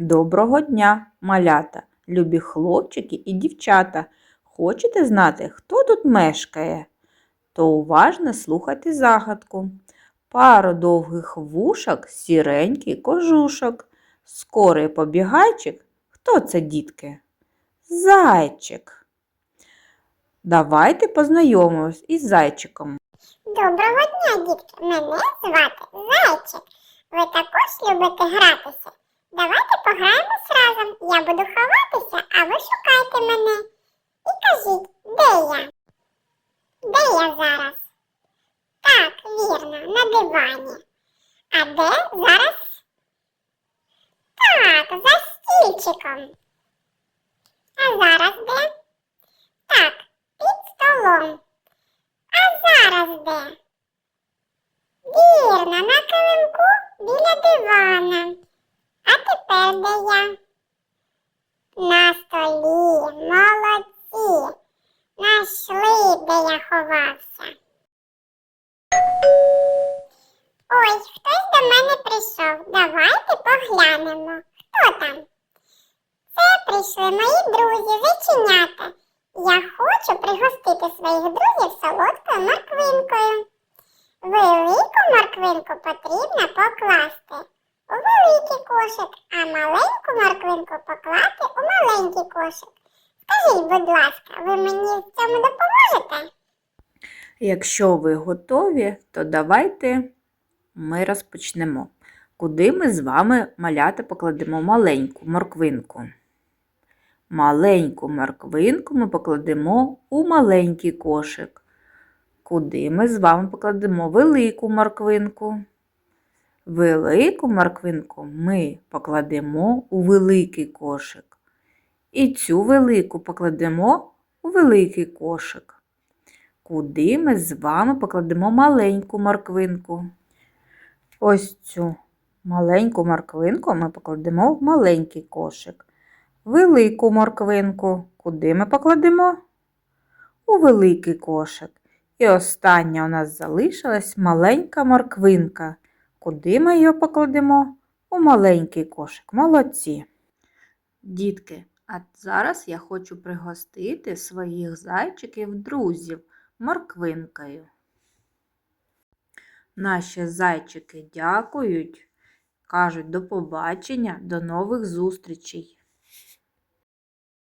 Доброго дня, малята, любі хлопчики і дівчата. Хочете знати, хто тут мешкає? То уважно слухайте загадку. Пару довгих вушок, сіренький кожушок. Скорий побігайчик. Хто це, дітки? Зайчик. Давайте познайомимось із зайчиком. Доброго дня, дітки! Мене звати Зайчик. Ви також любите гратися? Давайте пограємось разом. Я буду ховатися, а ви шукайте мене. І кажіть, де я? Де я зараз? Так, вірно, на дивані. А де зараз? Так, за стільчиком. А зараз де? Так, під столом. А зараз де? Вірно, на килимку біля дивана. А тепер де я? На столі, молодці. Нашли, де я ховався. Ой, хтось до мене прийшов. Давайте поглянемо. Хто там? Це прийшли мої друзі, зайченята. Я хочу пригостити своїх друзів солодкою морквинкою. Велику морквинку потрібно покласти у великий кошик, а маленьку морквинку покласти у маленький кошик. Скажіть, будь ласка, ви мені в цьому допоможете? Якщо ви готові, то давайте ми розпочнемо. Куди ми з вами маляти покладемо маленьку морквинку? Маленьку морквинку ми покладемо у маленький кошик. Куди ми з вами покладемо велику морквинку? Велику морквинку ми покладемо у великий кошик. І цю велику покладемо у великий кошик. Куди ми з вами покладемо маленьку морквинку? Ось цю маленьку морквинку ми покладемо в маленький кошик. Велику морквинку куди ми покладемо? У великий кошик. І остання у нас залишилась маленька морквинка. Куди ми її покладемо? У маленький кошик. Молодці. Дітки, а зараз я хочу пригостити своїх зайчиків друзів морквинкою. Наші зайчики дякують, кажуть до побачення, до нових зустрічей.